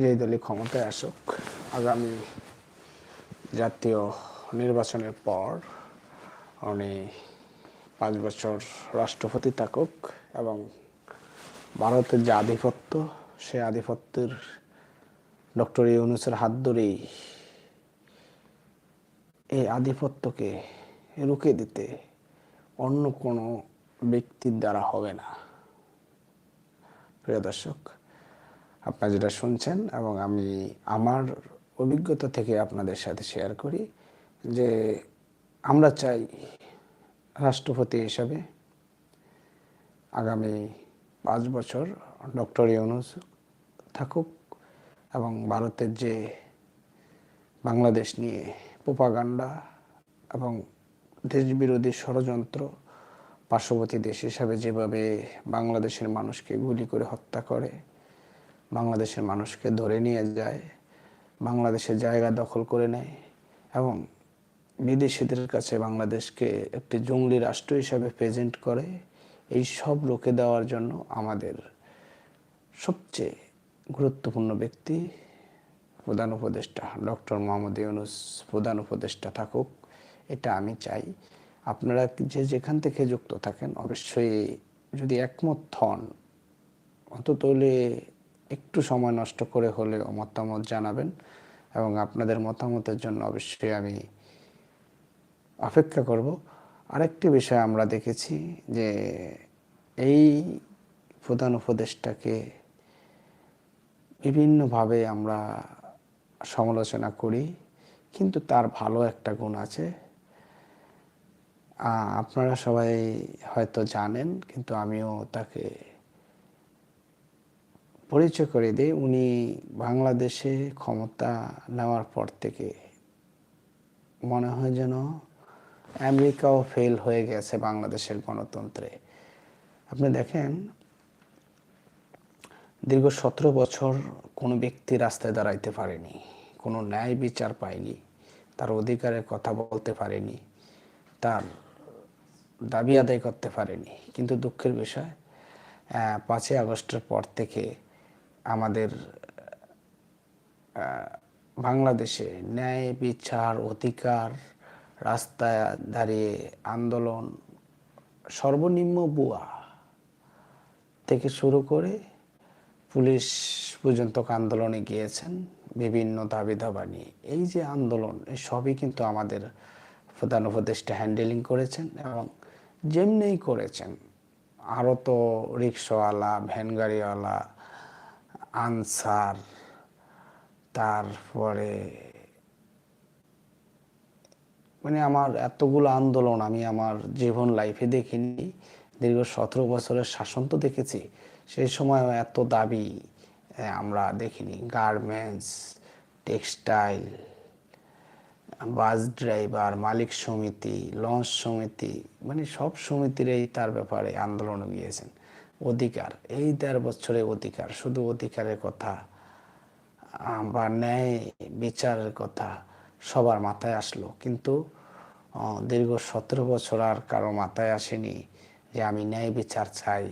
যেই দলই ক্ষমতায় আসুক, আগামী জাতীয় নির্বাচনের পর উনি পাঁচ বছর রাষ্ট্রপতি থাকুক এবং ভারতের যে আধিপত্য, সে আধিপত্যের ডক্টর ইউনুসের হাত ধরেই এই আধিপত্যকে রুখে দিতে অন্য কোনো ব্যক্তির দ্বারা হবে না। প্রিয় দর্শক আপনারা যেটা শুনছেন এবং আমি আমার অভিজ্ঞতা থেকে আপনাদের সাথে শেয়ার করি যে আমরা চাই রাষ্ট্রপতি হিসাবে আগামী পাঁচ বছর ডক্টর ইউনুস থাকুক এবং ভারতের যে বাংলাদেশ নিয়ে প্রোপাগান্ডা এবং দেশবিরোধী ষড়যন্ত্র পার্শ্ববর্তী দেশ হিসাবে যেভাবে বাংলাদেশের মানুষকে গুলি করে হত্যা করে বাংলাদেশের মানুষকে ধরে নিয়ে যায় বাংলাদেশের জায়গা দখল করে নেয় এবং বিদেশিদের কাছে বাংলাদেশকে একটি জঙ্গলি রাষ্ট্র হিসাবে প্রেজেন্ট করে, এই সব রুখে দেওয়ার জন্য আমাদের সবচেয়ে গুরুত্বপূর্ণ ব্যক্তি প্রধান উপদেষ্টা ডক্টর মোহাম্মদ ইউনুস প্রধান উপদেষ্টা থাকুক, এটা আমি চাই। আপনারা যে যেখান থেকে যুক্ত থাকেন, অবশ্যই যদি একমত হন অত হলে একটু সময় নষ্ট করে হলেও মতামত জানাবেন এবং আপনাদের মতামতের জন্য অবশ্যই আমি অপেক্ষা করব। আরেকটি বিষয় আমরা দেখেছি যে এই প্রধান উপদেশটাকে বিভিন্নভাবে আমরা সমালোচনা করি, কিন্তু তার ভালো একটা গুণ আছে। আপনারা সবাই হয়তো জানেন, কিন্তু আমিও তাকে পরিচয় করে দিই, উনি বাংলাদেশে ক্ষমতা নেওয়ার পর থেকে মনে হয় যেন আমেরিকাও ফেল হয়ে গেছে বাংলাদেশের গণতন্ত্রে। আপনি দেখেন, দীর্ঘ সতেরো বছর কোনো ব্যক্তি রাস্তায় দাঁড়াইতে পারেনি, কোনো ন্যায় বিচার পায়নি, তার অধিকারের কথা বলতে পারেনি, তার দাবি আদায় করতে পারেনি। কিন্তু দুঃখের বিষয় পাঁচই আগস্টের পর থেকে আমাদের বাংলাদেশে ন্যায়, বিচার, অধিকার, রাস্তায় দাঁড়িয়ে আন্দোলন, সর্বনিম্ন বুয়া থেকে শুরু করে পুলিশ পর্যন্ত আন্দোলনে গিয়েছেন, বিভিন্ন দাবি দাবা নিয়ে। এই যে আন্দোলন সবই কিন্তু আমাদের প্রধান উপদেষ্টা হ্যান্ডেলিং করেছেন এবং যেমনিই করেছেন, আরও তো রিক্সাওয়ালা ভ্যান গাড়িওয়ালা আনসার, তারপরে মানে আমার এতগুলো আন্দোলন আমি আমার জীবন লাইফে দেখিনি, দীর্ঘ সতেরো বছরের শাসন তো দেখেছি, সেই সময় এত দাবি আমরা দেখিনি। গার্মেন্টস টেক্সটাইল বাস ড্রাইভার মালিক সমিতি লঞ্চ সমিতি মানে সব সমিতির এই তার ব্যাপারে আন্দোলন গিয়েছেন। অধিকার, এই দেড় বছরে অধিকার, শুধু অধিকারের কথা বা ন্যায় বিচারের কথা সবার মাথায় আসলো। কিন্তু দীর্ঘ সতেরো বছর আর কারও মাথায় আসেনি যে আমি ন্যায় বিচার চাই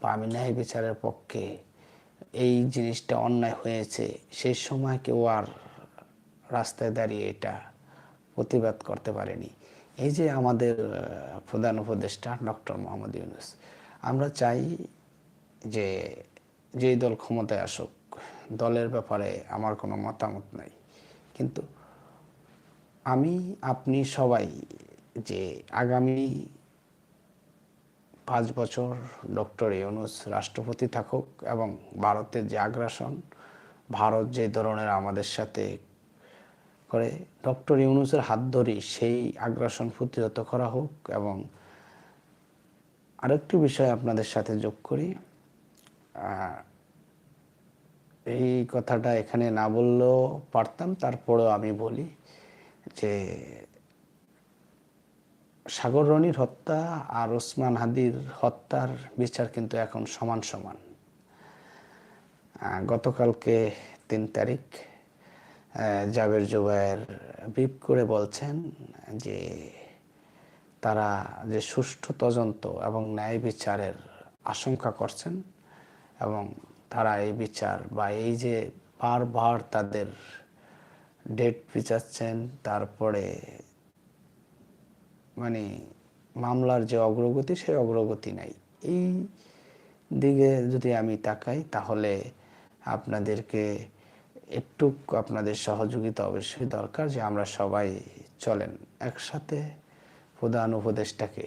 বা আমি ন্যায় বিচারের পক্ষে এই জিনিসটা অন্যায় হয়েছে। সেই সময় কেউ আর রাস্তায় দাঁড়িয়ে এটা প্রতিবাদ করতে পারেনি। এই যে আমাদের প্রধান উপদেষ্টা ডক্টর মোহাম্মদ ইউনুস আমরা চাই যে, যেই দল ক্ষমতায় আসুক, দলের ব্যাপারে আমার কোনো মতামত নাই। কিন্তু আমি, আপনি সবাই যে আগামী পাঁচ বছর ডক্টর ইউনুস রাষ্ট্রপতি থাকুক এবং ভারতের যে আগ্রাসন, ভারত যে ধরনের আমাদের সাথে করে, ডক্টর ইউনুসের হাত ধরে সেই আগ্রাসন প্রতিহত করা হোক এবং আরেকটি বিষয় আপনাদের সাথে যোগ করি। এই কথাটা এখানে না বললেও পারতাম, তারপরেও আমি বলি যে, সাগর রনির হত্যা আর ওসমান হাদির হত্যার বিচার কিন্তু এখন সমান সমান। গতকালকে তিন তারিখ জাবের জুবাইর বিপ করে বলছেন যে তারা যে সুষ্ঠু তদন্ত এবং ন্যায় বিচারের আশঙ্কা করছেন এবং তারা এই বিচার বা এই যে বারবার তাদের ডেট পিছাচ্ছেন তারপরে মানে মামলার যে অগ্রগতি, সেই অগ্রগতি নাই। এই দিকে যদি আমি তাকাই, তাহলে আপনাদেরকে একটু আপনাদের সহযোগিতা অবশ্যই দরকার যে আমরা সবাই চলেন একসাথে প্রধান উপদেষ্টাকে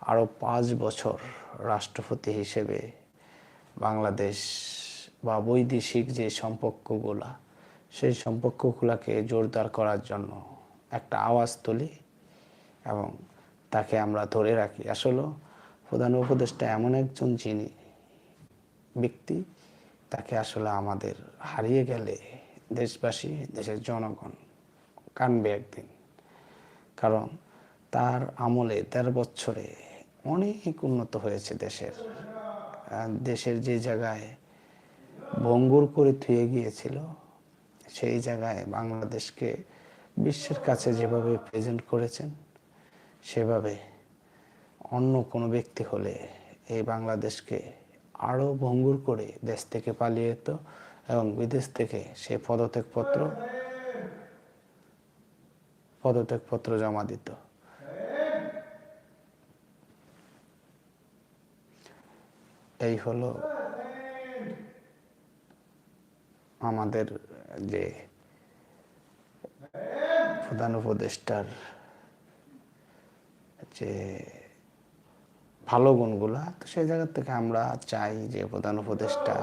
আরও পাঁচ বছর রাষ্ট্রপতি হিসেবে বাংলাদেশ বা বৈদেশিক যে সম্পর্কগুলা, সেই সম্পর্কগুলোকে জোরদার করার জন্য একটা আওয়াজ তুলি এবং তাকে আমরা ধরে রাখি। আসলে প্রধান উপদেষ্টা এমন একজন যিনি ব্যক্তি, তাকে আসলে আমাদের হারিয়ে গেলে দেশবাসী, দেশের জনগণ কানবে একদিন। কারণ তার আমলে, তেরো বছরে অনেক উন্নত হয়েছে দেশের। দেশের যে জায়গায় ভঙ্গুর করে থুয়ে গিয়েছিল, সেই জায়গায় বাংলাদেশকে বিশ্বের কাছে যেভাবে প্রেজেন্ট করেছেন, সেভাবে অন্য কোনো ব্যক্তি হলে এই বাংলাদেশকে আরও ভঙ্গুর করে দেশ থেকে পালিয়ে যেত এবং বিদেশ থেকে সে পদত্যাগপত্র পদত্যাগপত্র জমা দিত। এই হলো আমাদের যে প্রধান উপদেষ্টার যে ভালো গুণগুলা, তো সেই জায়গা থেকে আমরা চাই যে প্রধান উপদেষ্টা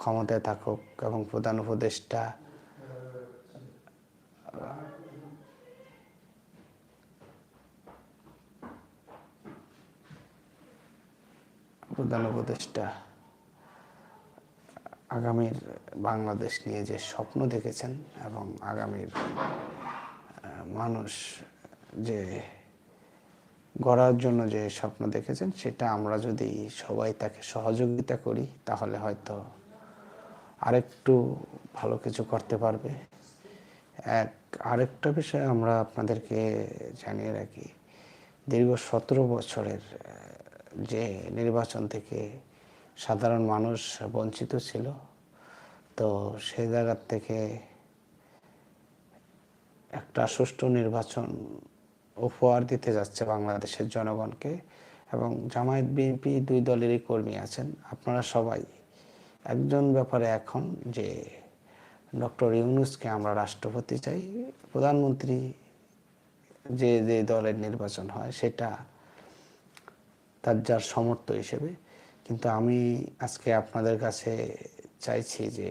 ক্ষমতায় থাকুক এবং প্রধান উপদেষ্টা প্রধান উপদেষ্টা আগামীর বাংলাদেশ নিয়ে যে স্বপ্ন দেখেছেন এবং আগামীর মানুষ যে গড়ার জন্য যে স্বপ্ন দেখেছেন, সেটা আমরা যদি সবাই তাকে সহযোগিতা করি, তাহলে হয়তো আরেকটু ভালো কিছু করতে পারবে। এক, আরেকটা বিষয় আমরা আপনাদেরকে জানিয়ে রাখি, দীর্ঘ সতেরো বছরের যে নির্বাচন থেকে সাধারণ মানুষ বঞ্চিত ছিল, তো সেই জায়গার থেকে একটা সুষ্ঠু নির্বাচন উপহার দিতে যাচ্ছে বাংলাদেশের জনগণকে এবং জামায়াত বিএনপি দুই দলেরই কর্মী আছেন। আপনারা সবাই একজন ব্যাপারে এখন যে ডক্টর ইউনুসকে আমরা রাষ্ট্রপতি চাই, প্রধানমন্ত্রী যে যে দলের নির্বাচন হয় সেটা তার যার সমর্থ হিসেবে। কিন্তু আমি আজকে আপনাদের কাছে চাইছি যে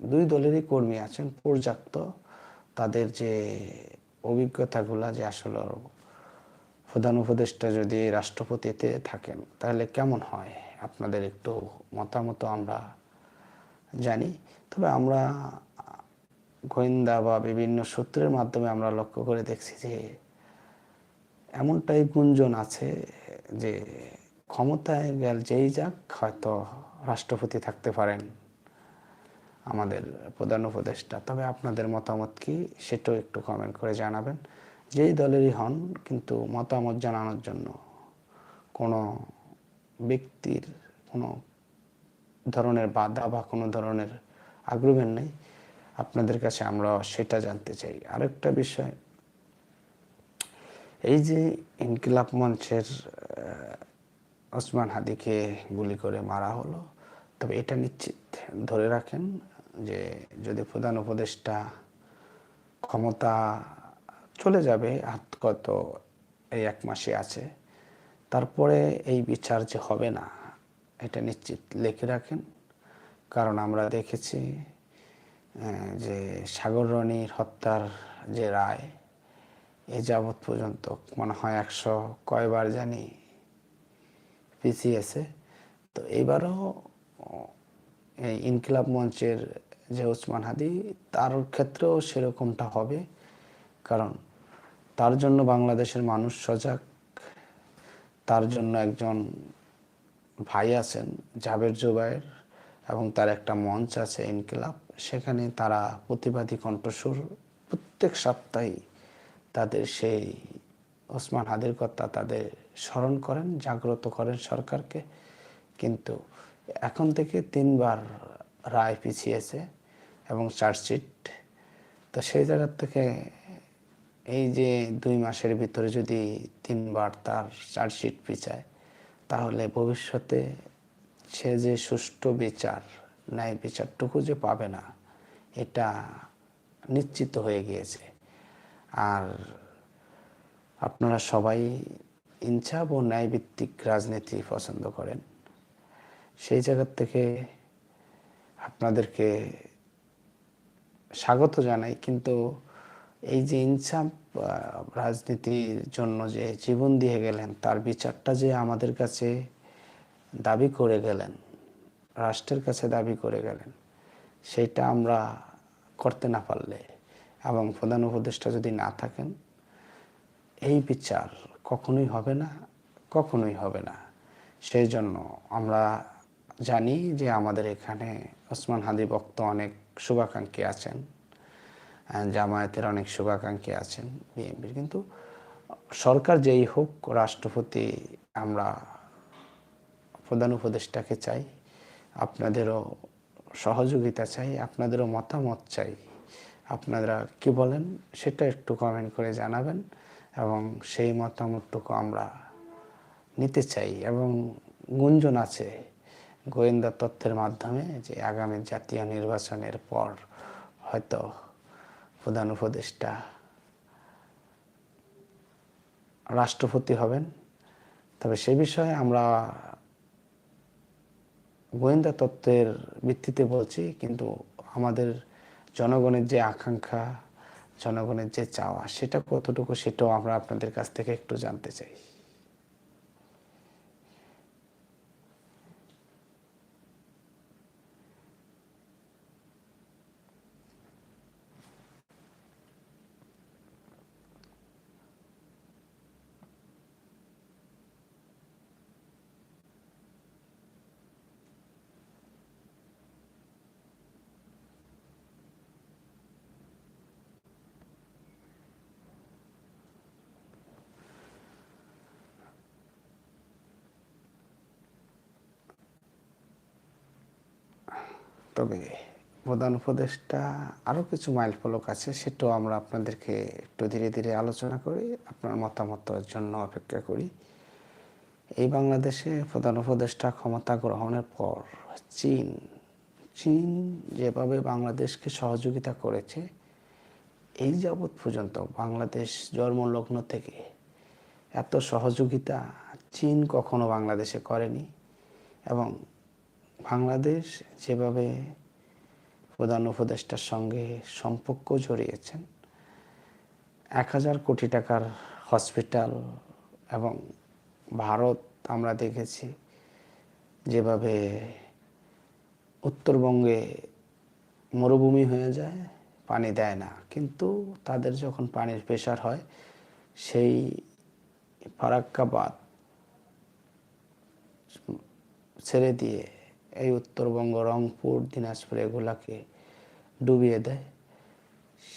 দুই দলেরই কর্মী আছেন, পর্যাপ্ত তাদের যে অভিজ্ঞতাগুলা যে আসলে প্রধান উপদেষ্টা যদি রাষ্ট্রপতিতে থাকেন, তাহলে কেমন হয়? আপনাদের একটু মতামত আমরা জানি। তবে আমরা গোয়েন্দা বা বিভিন্ন সূত্রের মাধ্যমে আমরা লক্ষ্য করে দেখছি যে এমনটাই গুঞ্জন আছে যে ক্ষমতায় গেল যেই যাক, হয়তো রাষ্ট্রপতি থাকতে পারেন আমাদের প্রধান উপদেষ্টা। তবে আপনাদের মতামত কি? সেটাও একটু কমেন্ট করে জানাবেন। যেই দলেরই হন, কিন্তু মতামত জানানোর জন্য কোনো ব্যক্তির কোনো ধরনের বাধা বা কোনো ধরনের আগ্রহের নেই। আপনাদের কাছে আমরা সেটা জানতে চাই। আরেকটা বিষয় এই যে ইনকিলাব মঞ্চের ওসমান হাদিকে গুলি করে মারা হলো, তবে এটা নিশ্চিত ধরে রাখেন যে যদি প্রধান উপদেষ্টা ক্ষমতা চলে যাবে কত এই এক মাসে আছে, তারপরে এই বিচার যে হবে না, এটা নিশ্চিত লিখে রাখেন। কারণ আমরা দেখেছি যে সাগর রনির হত্যার যে রায় এ যাবৎ পর্যন্ত মনে হয় একশো কয়বার জানি পিছিয়েছে তো এইবারও এই ইনকিলাব মঞ্চের যে ওসমান হাদি, তার ক্ষেত্রেও সেরকমটা হবে। কারণ তার জন্য বাংলাদেশের মানুষ সজাগ, তার জন্য একজন ভাই আছেন জাবের জুবাইর এবং তার একটা মঞ্চ আছে ইনকিলাব। সেখানে তারা প্রতিবাদী কণ্ঠস্বর প্রত্যেক সপ্তাহে তাদের সেই ওসমান হাদির কথা তাদের স্মরণ করেন, জাগ্রত করেন সরকারকে। কিন্তু এখন থেকে তিনবার রায় পিছিয়েছে এবং চার্জশিট। তো সেই জায়গার থেকে এই যে দুই মাসের ভিতরে যদি তিনবার তার চার্জশিট পিছায়, তাহলে ভবিষ্যতে সে যে সুষ্ঠু বিচার, ন্যায় বিচারটুকু যে পাবে না, এটা নিশ্চিত হয়ে গিয়েছে। আর আপনারা সবাই ইনসাফ ও ন্যায়ভিত্তিক রাজনীতি পছন্দ করেন। সেই জায়গার থেকে আপনাদেরকে স্বাগত জানাই, কিন্তু এই যে ইনসাফ রাজনীতির জন্য যে জীবন দিয়ে গেলেন, তার বিচারটা যে আমাদের কাছে দাবি করে গেলেন, রাষ্ট্রের কাছে দাবি করে গেলেন, সেটা আমরা করতে না পারলে এবং প্রধান উপদেষ্টা যদি না থাকেন, এই বিচার কখনোই হবে না, কখনোই হবে না। সেই জন্য আমরা জানি যে আমাদের এখানে ওসমান হাদি বক্ত অনেক শুভাকাঙ্ক্ষী আছেন জামায়াতের অনেক শুভাকাঙ্ক্ষী আছেন বিএনপির। কিন্তু সরকার যেই হোক, রাষ্ট্রপতি, আমরা প্রধান উপদেষ্টাকে চাই, আপনাদেরও সহযোগিতা চাই, আপনাদেরও মতামত চাই। আপনারা কি বলেন, সেটা একটু কমেন্ট করে জানাবেন এবং সেই মতামতটুকু আমরা নিতে চাই এবং গুঞ্জন আছে গোয়েন্দা তথ্যের মাধ্যমে যে আগামী জাতীয় নির্বাচনের পর হয়তো প্রধান উপদেষ্টা রাষ্ট্রপতি হবেন। তবে সে বিষয়ে আমরা গোয়েন্দা তত্ত্বের ভিত্তিতে বলছি, কিন্তু আমাদের জনগণের যে আকাঙ্ক্ষা, জনগণের যে চাওয়া, সেটা কতটুকু সেটাও আমরা আপনাদের কাছ থেকে একটু জানতে চাই। তবে প্রধান উপদেশটা আরও কিছু মাইল ফলক আছে, সেটাও আমরা আপনাদেরকে একটু ধীরে ধীরে আলোচনা করি, আপনার মতামতের জন্য অপেক্ষা করি। এই বাংলাদেশে প্রধান উপদেষ্টা ক্ষমতা গ্রহণের পর চীন চীন যেভাবে বাংলাদেশকে সহযোগিতা করেছে, এই যাবৎ পর্যন্ত বাংলাদেশ জন্মলগ্ন থেকে এত সহযোগিতা চীন কখনো বাংলাদেশে করেনি এবং বাংলাদেশ যেভাবে প্রধান উপদেষ্টার সঙ্গে সম্পর্ক জড়িয়েছেন, এক হাজার কোটি টাকার হসপিটাল এবং ভারত আমরা দেখেছি যেভাবে উত্তরবঙ্গে মরুভূমি হয়ে যায়, পানি দেয় না। কিন্তু তাদের যখন পানির প্রেশার হয়, সেই ফারাক্কাবাদ ছেড়ে দিয়ে এই উত্তরবঙ্গ, রংপুর, দিনাজপুর এগুলাকে ডুবিয়ে দেয়।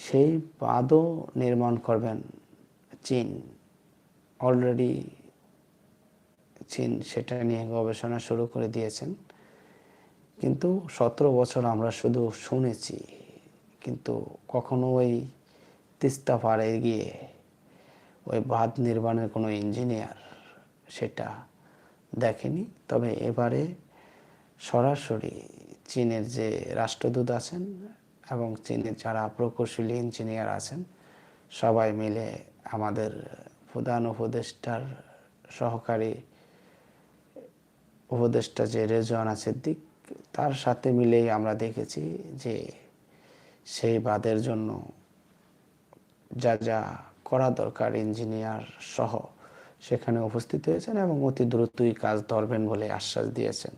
সেই বাঁধও নির্মাণ করবেন চীন। অলরেডি চীন সেটা নিয়ে গবেষণা শুরু করে দিয়েছেন। কিন্তু সতেরো বছর আমরা শুধু শুনেছি, কিন্তু কখনো ওই তিস্তা পাড়ে গিয়ে ওই বাঁধ নির্মাণের কোনো ইঞ্জিনিয়ার সেটা দেখেনি। তবে এবারে সরাসরি চীনের যে রাষ্ট্রদূত আছেন এবং চীনের যারা প্রকৌশলী, ইঞ্জিনিয়ার আছেন, সবাই মিলে আমাদের প্রধান উপদেষ্টার সহকারী উপদেষ্টা যে রেজওয়ানা সিদ্দিক তার সাথে মিলেই আমরা দেখেছি যে সেই বাদের জন্য যা যা করা দরকার ইঞ্জিনিয়ার সহ সেখানে উপস্থিত হয়েছেন এবং অতি দ্রুতই কাজ ধরবেন বলে আশ্বাস দিয়েছেন।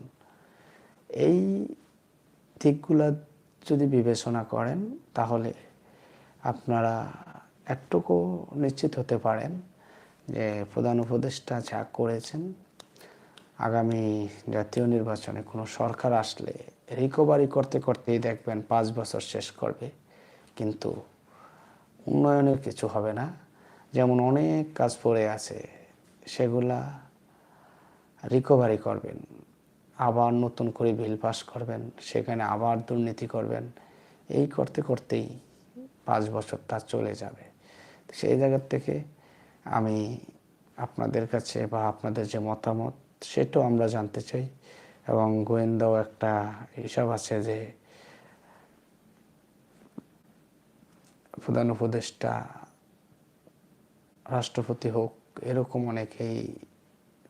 এই দিকগুলো যদি বিবেচনা করেন, তাহলে আপনারা একটুকু নিশ্চিত হতে পারেন যে প্রধান উপদেষ্টা যা করেছেন, আগামী জাতীয় নির্বাচনে কোনো সরকার আসলে রিকভারি করতে করতেই দেখবেন পাঁচ বছর শেষ করবে। কিন্তু উন্নয়নের কিছু হবে না। যেমন অনেক কাজ পড়ে আছে, সেগুলা রিকভারি করবেন। আবার নতুন করে বিল পাস করবেন, সেখানে আবার দুর্নীতি করবেন, এই করতে করতেই পাঁচ বছর তার চলে যাবে। সেই জায়গার থেকে আমি আপনাদের কাছে বা আপনাদের যে মতামত, সেটাও আমরা জানতে চাই। এবং গোয়েন্দাও একটা হিসাব আছে যে প্রধান উপদেষ্টা, রাষ্ট্রপতি হোক, এরকম অনেকেই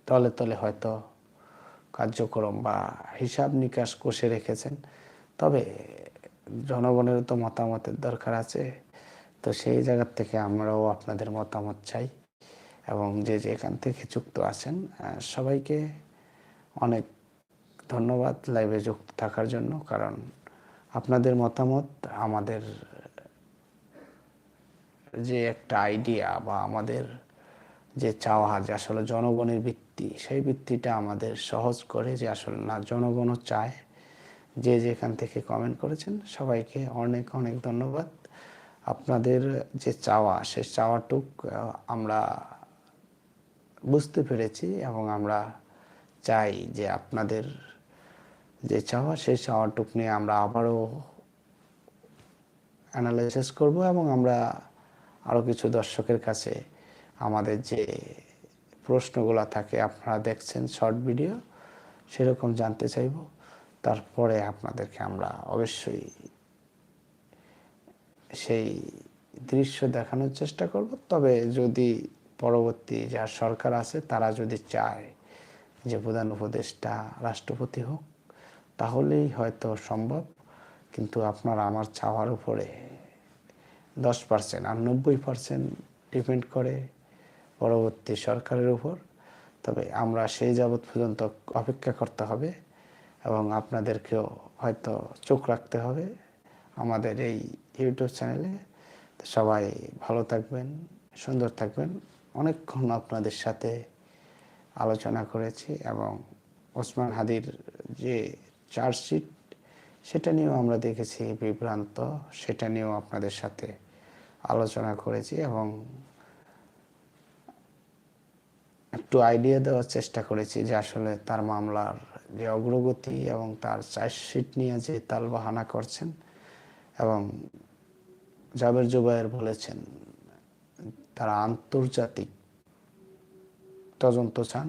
তলে তলে হয়তো কার্যক্রম বা হিসাব নিকাশ কষে রেখেছেন। তবে জনগণের তো মতামতের দরকার আছে। তো সেই জায়গার থেকে আমরাও আপনাদের মতামত চাই এবং যে যেখান থেকে যুক্ত আছেন সবাইকে অনেক ধন্যবাদ লাইভে যুক্ত থাকার জন্য। কারণ আপনাদের মতামত, আমাদের যে একটা আইডিয়া বা আমাদের যে চাওয়া যে আসলে জনগণের ভিত্তি সেই ভিত্তিটা আমাদের সহজ করে যে আসলে না, জনগণও চায় যে যেখান থেকে কমেন্ট করেছেন, সবাইকে অনেক অনেক ধন্যবাদ। আপনাদের যে চাওয়া সে চাওয়াটুক আমরা বুঝতে পেরেছি এবং আমরা চাই যে আপনাদের যে চাওয়া, সেই চাওয়াটুক নিয়ে আমরা আবারও অ্যানালাইসিস করব এবং আমরা আরও কিছু দর্শকের কাছে আমাদের যে প্রশ্নগুলো থাকে, আপনারা দেখছেন শর্ট ভিডিও, সেরকম জানতে চাইব। তারপরে আপনাদেরকে আমরা অবশ্যই সেই দৃশ্য দেখানোর চেষ্টা করব। তবে যদি পরবর্তী যা সরকার আছে, তারা যদি চায় যে প্রধান উপদেষ্টা, রাষ্ট্রপতি হোক, তাহলেই হয়তো সম্ভব। কিন্তু আপনার আমার চাওয়ার উপরে দশ পার্সেন্ট আর নব্বই পার্সেন্ট ডিপেন্ড করে পরবর্তী সরকারের উপর। তবে আমরা সেই যাবৎ পর্যন্ত অপেক্ষা করতে হবে এবং আপনাদেরকেও হয়তো চোখ রাখতে হবে আমাদের এই ইউটিউব চ্যানেলে। সবাই ভালো থাকবেন, সুন্দর থাকবেন। অনেকক্ষণ আপনাদের সাথে আলোচনা করেছি এবং ওসমান হাদির যে চার্জশিট, সেটা নিয়েও আমরা দেখেছি বিভ্রান্ত, সেটা নিয়েও আপনাদের সাথে আলোচনা করেছি এবং একটু আইডিয়া দেওয়ার চেষ্টা করেছি যে আসলে তার মামলার যে অগ্রগতি এবং তার চার্জশিট নিয়ে যে তালবাহানা করছেন এবং জাবের জুবায়ের বলেছেন, তারা আন্তর্জাতিক তদন্ত চান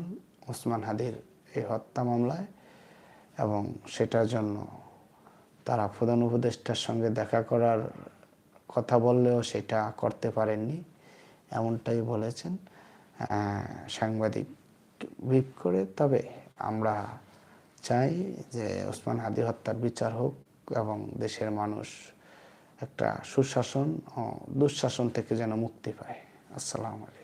ওসমান হাদির এই হত্যা মামলায় এবং সেটার জন্য তারা প্রধান উপদেষ্টার সঙ্গে দেখা করার কথা বললেও সেটা করতে পারেননি, এমনটাই বলেছেন। সাংবাদিক ব্রিফ করে, তবে আমরা চাই যে ওসমান হাদি হত্যার বিচার হোক এবং দেশের মানুষ একটা সুশাসন ও দুঃশাসন থেকে যেন মুক্তি পায়। আসসালামু আলাইকুম।